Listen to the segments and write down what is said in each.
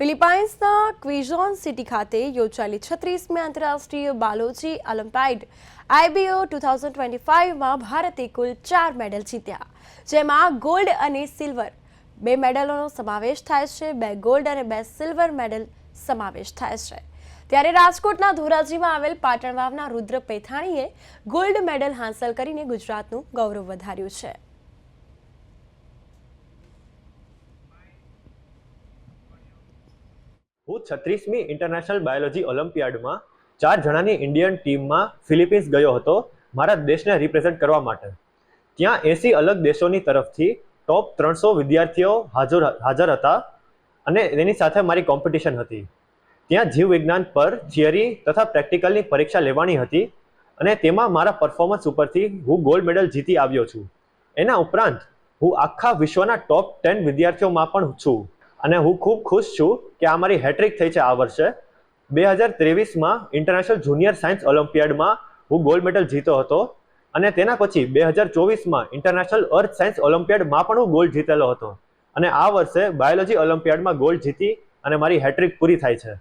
ફિલિપાઇન્સના ક્વિઝોન city ખાતે યોજાયેલી છત્રીસમી આંતરરાષ્ટ્રીય biology olympiad IBO two thousand twenty ફાઇવમાં ભારતે કુલ ચાર મેડલ જીત્યા, જેમાં ગોલ્ડ અને સિલ્વર બે મેડલોનો સમાવેશ થાય છે, બે ગોલ્ડ અને બે સિલ્વર મેડલ સમાવેશ થાય છે. ત્યારે રાજકોટના ધોરાજીમાં આવેલ પાટણ વાવના રુદ્ર પેથાણીએ ગોલ્ડ મેડલ હાંસલ કરીને ગુજરાતનું ગૌરવ વધાર્યું છે. હું છત્રીસમી ઇન્ટરનેશનલ બાયોલોજી ઓલિમ્પિયાડમાં ચાર જણાની ઇન્ડિયન ટીમમાં ફિલિપિન્સ ગયો હતો. મારા દેશને રિપ્રેઝેન્ટ કરવા માટે. ત્યાં એસી અલગ દેશોની તરફથી ટોપ ત્રણસો વિદ્યાર્થીઓ હાજર હાજર હતા અને એની સાથે મારી કોમ્પિટિશન હતી. ત્યાં જીવ વિજ્ઞાન પર થિયરી તથા પ્રેક્ટિકલની પરીક્ષા લેવાની હતી અને તેમાં મારા પરફોર્મન્સ ઉપરથી હું ગોલ્ડ મેડલ જીતી આવ્યો છું. એના ઉપરાંત હું આખા વિશ્વના ટોપ ટેન વિદ્યાર્થીઓમાં પણ છું. અને હું ખૂબ ખુશ છું કે આ મારી હેટ્રિક થઈ છે આ વર્ષે. બે હજાર ત્રેવીસમાં ઇન્ટરનેશનલ જુનિયર સાયન્સ ઓલિમ્પિયાડમાં હું ગોલ્ડ મેડલ જીતો હતો અને તેના પછી બે હજાર ચોવીસમાં ઇન્ટરનેશનલ અર્થ સાયન્સ ઓલિમ્પિયાડમાં પણ હું ગોલ્ડ જીતેલો હતો. અને આ વર્ષે બાયોલોજી ઓલિમ્પિયાડમાં ગોલ્ડ જીતી અને મારી હેટ્રિક પૂરી થાય છે.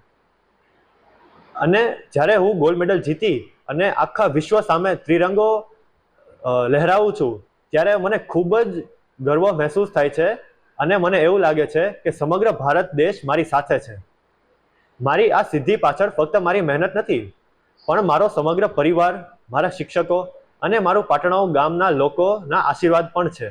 અને જ્યારે હું ગોલ્ડ મેડલ જીતી અને આખા વિશ્વ સામે ત્રિરંગો લહેરાવું છું, ત્યારે મને ખૂબ જ ગર્વ મહેસૂસ થાય છે અને મને એવું લાગે છે કે સમગ્ર ભારત દેશ મારી સાથે છે. મારી આ સિદ્ધિ પાછળ ફક્ત મારી મહેનત નથી, પણ મારો સમગ્ર પરિવાર, મારા શિક્ષકો અને મારું પાટણાઓ ગામના લોકોના આશીર્વાદ પણ છે.